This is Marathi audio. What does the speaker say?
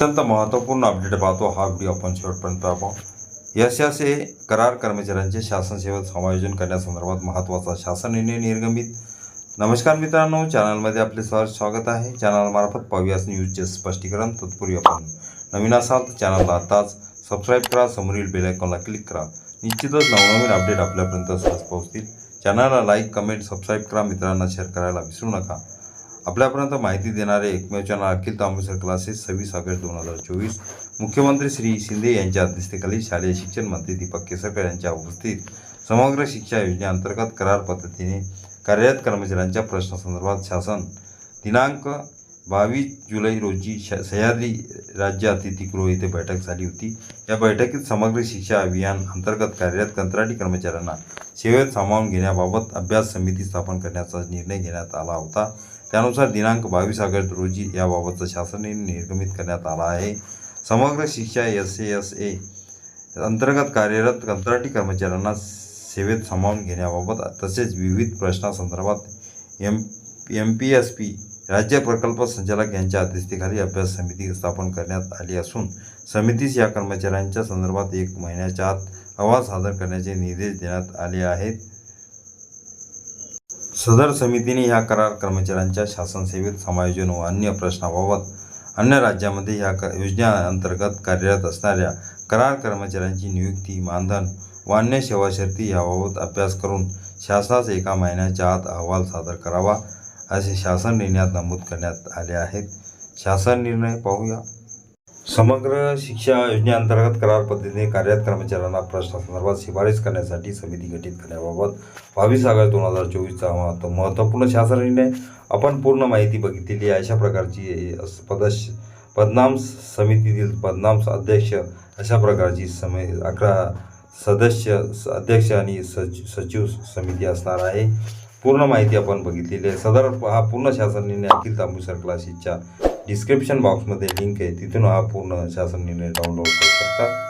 अत्यंत महत्त्वपूर्ण अपडेट पाहतो हा व्हिडिओ आपण शेवटपर्यंत पाहू. एस एस ए करार कर्मचाऱ्यांचे शासन सेवेत समायोजन करण्यासंदर्भात महत्त्वाचा शासन निर्णय निर्गमित. नमस्कार मित्रांनो चॅनलमध्ये आपले सहर्ष स्वागत आहे. चॅनलमार्फत पाहूयास न्यूजचे स्पष्टीकरण. तत्पूर्वी आपण नवीन असाल तर चॅनलला आताच सबस्क्राईब करा समोरील बेलायकॉनला क्लिक करा. निश्चितच नवनवीन अपडेट आपल्यापर्यंत सहज पोहोचतील. चॅनलला लाईक कमेंट सबस्क्राईब करा. मित्रांना शेअर करायला विसरू नका. आपल्यापर्यंत माहिती देणारे एकमेव चॅनल अखिल तांबेसर क्लासेस सव्वीस ऑगस्ट दोन हजार चोवीस. मुख्यमंत्री श्री शिंदे यांच्या अध्यक्षतेखाली शालेय शिक्षण मंत्री दीपक केसरकर यांच्या उपस्थित समग्र शिक्षा योजनेअंतर्गत करार पद्धतीने कार्यरत कर्मचाऱ्यांच्या प्रश्नासंदर्भात शासन दिनांक बावीस जुलै रोजी श सह्याद्री राज्य अतिथीगृह येथे बैठक झाली होती. या बैठकीत समग्र शिक्षा अभियान अंतर्गत कार्यरत कंत्राटी कर्मचाऱ्यांना सेवेत सामावून घेण्याबाबत अभ्यास समिती स्थापन करण्याचा निर्णय घेण्यात आला होता. त्यानुसार दिनांक बावीस ऑगस्ट रोजी याबाबतचा शासनाने निर्गमित करण्यात आला आहे. समग्र शिक्षा एस ए एस ए अंतर्गत कार्यरत कंत्राटी कर्मचाऱ्यांना सेवेत सामावून घेण्याबाबत तसेच विविध प्रश्नासंदर्भात M M P S P राज्य प्रकल्प संचालक यांच्या अध्यक्षतेखाली अभ्यास समिती स्थापन करण्यात आली असून समितीस या कर्मचाऱ्यांच्या संदर्भात एक महिन्याच्या आत अहवाल सादर करण्याचे निर्देश देण्यात आले आहेत. सदर समितीने या करार कर्मचाऱ्यांच्या शासन सेवेत समायोजन व अन्य प्रश्नाबाबत अन्य राज्यामध्ये ह्या क योजनेअंतर्गत कार्यरत असणाऱ्या करार कर्मचाऱ्यांची नियुक्ती मानधन व अन्य सेवा शर्ती याबाबत अभ्यास करून शासनास एका महिन्याच्या आत अहवाल सादर करावा असे शासन निर्णयात नमूद करण्यात आले आहेत. शासन निर्णय पाहूया. समग्र शिक्षा योजनेअंतर्गत करार पद्धतीने कार्यरत कर्मचाऱ्यांना प्रश्नासंदर्भात शिफारस करण्यासाठी समिती गठीत करण्याबाबत बावीस ऑगस्ट दोन हजार चोवीसचा महत्त्व महत्त्वपूर्ण शासन निर्णय. आपण पूर्ण माहिती बघितलेली आहे. अशा प्रकारची अस- पदश पदनाम समितीतील पदनाम अध्यक्ष अशा प्रकारची समी अकरा सदस्य स- अध्यक्ष आणि सच सचिव समिती असणार आहे. पूर्ण माहिती आपण बघितलेली आहे. सदर हा पूर्ण शासन निर्णय अखिल तांबूसर क्लासेसच्या डिस्क्रिप्शन बॉक्समध्ये लिंक आहे. तिथून हा पूर्ण शासन निर्णय डाउनलोड करू शकता.